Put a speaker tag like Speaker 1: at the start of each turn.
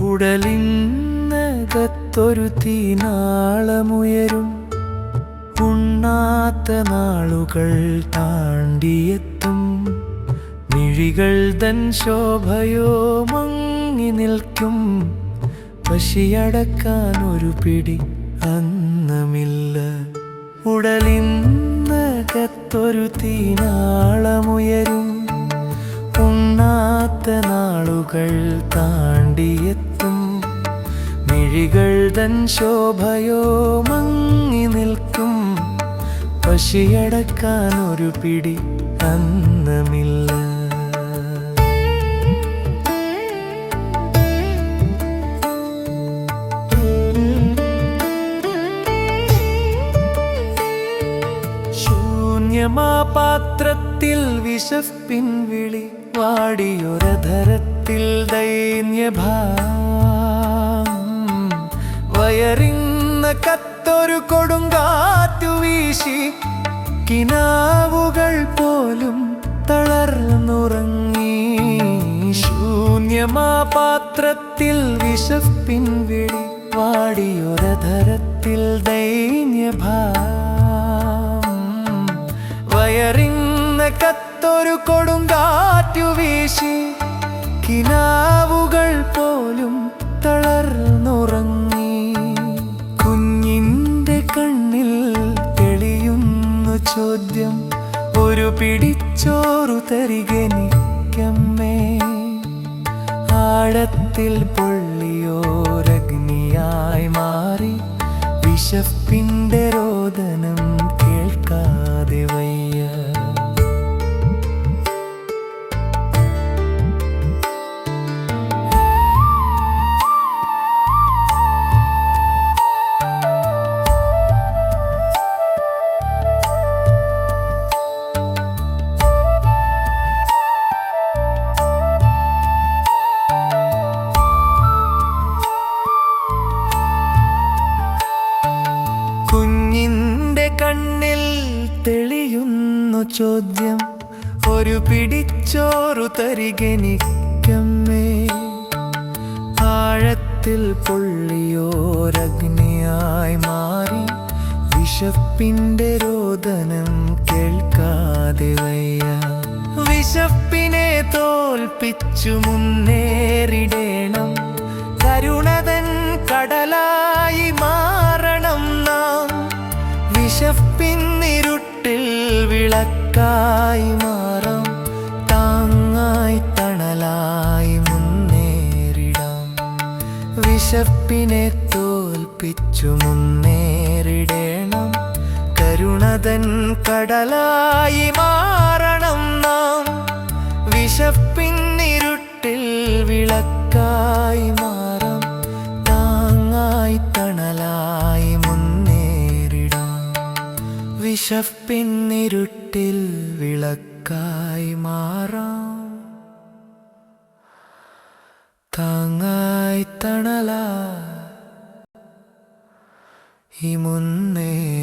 Speaker 1: ഉടലിന്നകത്തൊരു തീനാളമുയരും. ഉണ്ണാത്ത നാളുകൾ താണ്ടിയെത്തും. മിഴികൾ തൻ ശോഭയോമ മങ്ങി നിൽക്കും. പശിയടക്കാൻ ഒരു പിടി അന്നമില്ല. ഉടലിന്നകത്തൊരു തീനാളമുയരും. ഉണ്ണാത്ത നാളുകൾ താണ്ടിയെത്തും. മിഴികൾ തൻ ശോഭയോ മങ്ങി നിൽക്കും. പശിയടക്കാൻ ഒരു പിടി അന്നമില്ല. ശൂന്യമാ പാത്രത്തിൽ വിശപ്പിൻ വിളി വാടിയൊരധരത്തിൽ ദൈന്യഭാം. കത്തൊരു കൊടുങ്കാറ്റു വീശി കിനാവുകൾ പോലും തളർന്നുറങ്ങി. ശൂന്യമാ പാത്രത്തിൽ വിശപ്പിൻ വിളി വാടിയൊരധരത്തിൽ ദൈന്യഭാം. കത്തൊരു കൊടുങ്കാറ്റു വീശി കിനാവുകൾ പോലും തളർന്നുറങ്ങി. കുഞ്ഞിന്റെ കണ്ണിൽ തെളിയുന്നു ചോദ്യം ഒരു പിടിച്ചോറു തരികനിക്കമ്മേ ആഴത്തിൽ പൊള്ളിയോരഗ്നിയായി മാറി വിശപ്പിന്റെ കണ്ണിൽ തെളിയുന്നു ചോദ്യം. ഒരു പിടിച്ചോറു തരികനിക്കമ്മേ ആഴത്തിൽ പൊള്ളിയോരഗ്നിയായി മാറി. വിശപ്പിന്റെ രോദനം കേൾക്കാതെ വയ്യ. വിശപ്പിനെ തോൽപ്പിച്ചു മുന്നേറിടേണം വിശപ്പിന്നിരുട്ടിൽ വിളക്കായി മാറാം. താങ്ങായി തണലായി മുന്നേറിടാം. വിശപ്പിനെ തോൽപ്പിച്ചു മുന്നേറിടേണം. കരുണതൻ കടലായി മാറണം നാം. വിശപ്പിന്നിരുട്ടിൽ വിളക്കായി മാറാം വിശപ്പിന്നിരുട്ടിൽ വിളക്കായി മാറാം. താങ്ങായി തണല. ഈ മുന്നേ